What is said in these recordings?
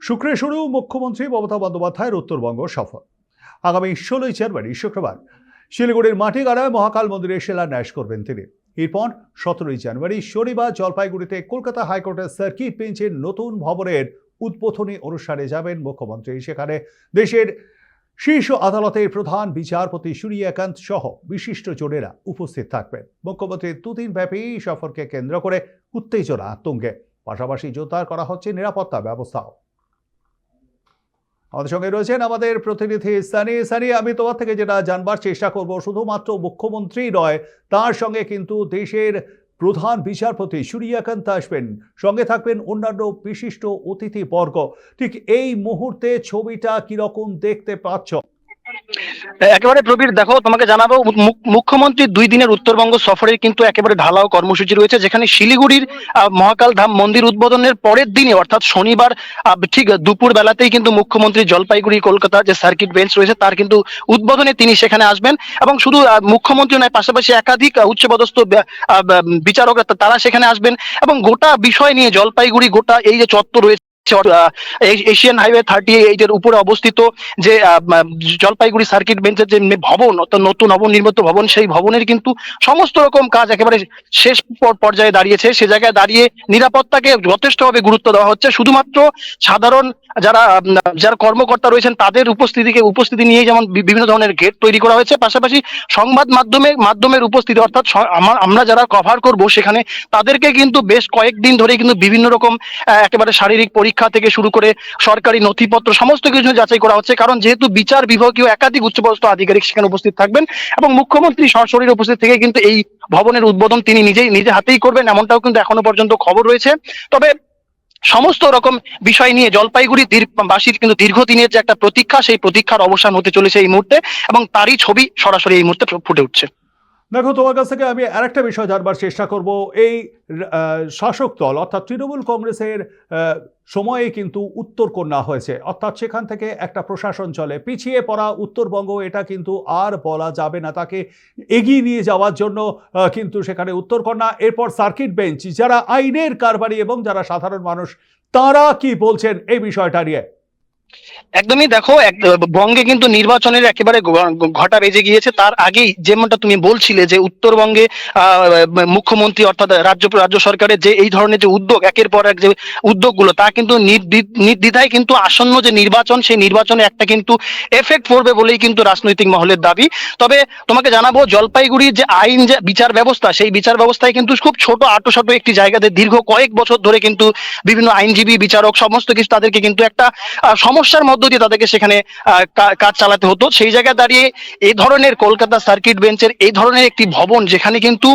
শুক্রে শুরু, মুখ্যমন্ত্রী মমতা বন্দ্যোপাধ্যায়ের উত্তরবঙ্গ সফর আগামী ষোলোই জানুয়ারি, শুক্রবার, শিলিগুড়ির মাটিগাড়ায় মহাকাল মন্দিরে শিলান্যাস করবেন তিনি। এরপর সতেরোই জানুয়ারি, শনিবার জলপাইগুড়িতে কলকাতা হাইকোর্টের সার্কিট বেঞ্চের নতুন ভবনের উদ্বোধনী অনুষ্ঠানে যাবেন মুখ্যমন্ত্রী। সেখানে দেশের শীর্ষ আদালতের প্রধান বিচারপতি সূর্যকান্ত সহ বিশিষ্ট জনেরা উপস্থিত থাকবেন। মুখ্যমন্ত্রীর দুদিন ব্যাপী সফরকে কেন্দ্র করে উত্তেজনা তুঙ্গে পাশাপাশি জোরদার করা হচ্ছে নিরাপত্তা ব্যবস্থাও। আমাদের সঙ্গে রয়েছেন আমাদের প্রতিনিধি সানি। সানি, আমি তোমার থেকে যেটা জানবার চেষ্টা করব, শুধুমাত্র মুখ্যমন্ত্রী নয়, তার সঙ্গে কিন্তু দেশের প্রধান বিচারপতি সুরিয়াকান্ত আসবেন। সঙ্গে থাকবেন অন্যান্য বিশিষ্ট অতিথি বর্গ ঠিক এই মুহূর্তে ছবিটা কীরকম দেখতে পাচ্ছ? একেবারে প্রবীর, দেখো, তোমাকে জানাব মুখ- মুখ্যমন্ত্রীর দুই দিনের উত্তরবঙ্গ সফরের কিন্তু একেবারে ঢালাও কর্মসূচি রয়েছে, যেখানে শিলিগুড়ির মহাকাল ধাম মন্দির উদ্বোধনের পরের দিনে, অর্থাৎ শনিবার ঠিক দুপুর বেলাতেই কিন্তু মুখ্যমন্ত্রী জলপাইগুড়ি, কলকাতা যে সার্কিট বেঞ্চ রয়েছে, তার কিন্তু উদ্বোধনে তিনি সেখানে আসবেন। এবং শুধু মুখ্যমন্ত্রী নয়, পাশাপাশি একাধিক উচ্চপদস্থ বিচারক, তারা সেখানে আসবেন। এবং গোটা বিষয় নিয়ে জলপাইগুড়ি, গোটা এই যে চত্বর রয়েছে এশিয়ান হাইওয়ে থার্টি এইটের উপরে অবস্থিত যে জলপাইগুড়ি সার্কিট বেঞ্চের যে ভবন, অর্থাৎ নতুন নবনির্মিত ভবন, সেই ভবনের কিন্তু সমস্ত রকম কাজ একেবারে শেষ পর্যায়ে দাঁড়িয়েছে। সে জায়গায় দাঁড়িয়ে নিরাপত্তাকে যথেষ্টভাবে গুরুত্ব দেওয়া হচ্ছে। শুধুমাত্র সাধারণ যারা যারা কর্মকর্তা রয়েছেন, তাদের উপস্থিতিকে উপস্থিতি নিয়ে যেমন বিভিন্ন ধরনের গেট তৈরি করা হয়েছে, পাশাপাশি সংবাদ মাধ্যমে, মাধ্যমের উপস্থিতি, অর্থাৎ আমার- যারা কভার করব সেখানে, তাদেরকে কিন্তু বেশ কয়েকদিন ধরে কিন্তু বিভিন্ন রকম একেবারে শারীরিক পরীক্ষা থেকে শুরু করে সরকারি নথিপত্র, সমস্ত কিছু যাচাই করা হচ্ছে। কারণ যেহেতু বিচার বিভাগীয় একাধিক উচ্চপদস্থ আধিকারিক সেখানে উপস্থিত থাকবেন এবং মুখ্যমন্ত্রী সরাসরি উপস্থিত থেকে কিন্তু এই ভবনের উদ্বোধন তিনি নিজেই, নিজে হাতেই করবেন, এমনটাও কিন্তু এখনও পর্যন্ত খবর রয়েছে। তবে সমস্ত রকম বিষয় নিয়ে জলপাইগুড়ি বাসীর কিন্তু দীর্ঘদিনের যে একটা প্রতীক্ষা, সেই প্রতীক্ষার অবসান হতে চলেছে এই মুহূর্তে এবং তারই ছবি সরাসরি এই মুহূর্তে ফুটে উঠছে। দেখো, তোমার কাছ থেকে আমি আরেকটা বিষয় জানবার চেষ্টা করব। এই শাসক দল, অর্থাৎ তৃণমূল কংগ্রেসের সময়ে কিন্তু উত্তরকন্যা হয়েছে। অর্থাৎ সেখান থেকে একটা প্রশাসন চলে। পিছিয়ে পড়া উত্তরবঙ্গ, এটা কিন্তু আর বলা যাবে না। তাকে এগিয়ে নিয়ে যাওয়ার জন্য কিন্তু সেখানে উত্তরকন্যা। এরপর সার্কিট বেঞ্চ, যারা আইনের কারবারি এবং যারা সাধারণ মানুষ, তারা কি বলছেন এই বিষয়টা নিয়ে? একদমই দেখো বঙ্গে কিন্তু নির্বাচনের একেবারে ঘটা বেজে গিয়েছে। তার আগেই যেমনটা তুমি বলছিলে যে উত্তরবঙ্গে মুখ্যমন্ত্রী অর্থাৎ রাজ্য রাজ্য সরকারের যে এই ধরনের যে উদ্যোগ, একের পর এক যে উদ্যোগগুলো, তা কিন্তু নির্দ্বিধায় কিন্তু আসন্ন যে নির্বাচন, সেই নির্বাচনে একটা কিন্তু এফেক্ট পড়বে বলেই কিন্তু রাজনৈতিক মহলের দাবি। তবে তোমাকে জানাব, জলপাইগুড়ির যে আইন যে বিচার ব্যবস্থা, সেই বিচার ব্যবস্থায় কিন্তু খুব ছোট আটো আটোসাটো একটি জায়গাতে দীর্ঘ কয়েক বছর ধরে কিন্তু বিভিন্ন আইনজীবী, বিচারক, সমস্ত কিছু তাদেরকে কিন্তু একটা সমস্যার মধ্য দিয়ে তাদেরকে সেখানে কাজ চালাতে হতো। সেই জায়গায় দাঁড়িয়ে এই ধরনের কলকাতা সার্কিট বেঞ্চের এই ধরনের একটি ভবন যেখানে কিন্তু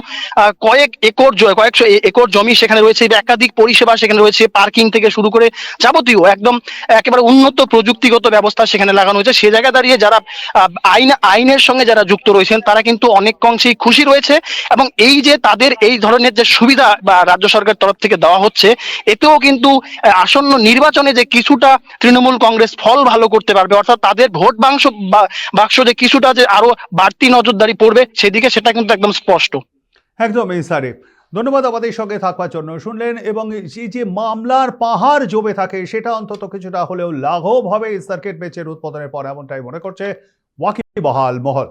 কয়েক একর কয়েকশো একর জমি সেখানে রয়েছে একাধিক পরিষেবা সেখানে রয়েছে, পার্কিং থেকে শুরু করে যাবতীয় একদম একেবারে উন্নত প্রযুক্তিগত ব্যবস্থা সেখানে লাগানো হয়েছে। সে জায়গায় দাঁড়িয়ে যারা আইন, আইনের সঙ্গে যারা যুক্ত রয়েছেন, তারা কিন্তু অনেক অংশেই খুশি রয়েছে এবং এই যে তাদের এই ধরনের যে সুবিধা বা রাজ্য সরকার তরফ থেকে দেওয়া হচ্ছে, এতেও কিন্তু আসন্ন নির্বাচনে যে কিছুটা তৃণমূল কংগ্রেস ফল ভালো করতে পারবে, অর্থাৎ তাদের ভোট বাংস বাক্স যে কিছুটা যে আরও বাড়তি নজরদারি পড়বে, সেদিকে সেটা কিন্তু একদম স্পষ্ট। একদম স্যারে ধন্যবাদ আমাদের সঙ্গে থাকবার জন্য। শুনলেন, এবং এই যে মামলার পাহাড় জমে থাকে, সেটা অন্তত কিছুটা হলেও লাঘব হবে সার্কিট বেচের উৎপাদনের পর, এমনটাই মনে করছে ওয়াকি বহাল মহল।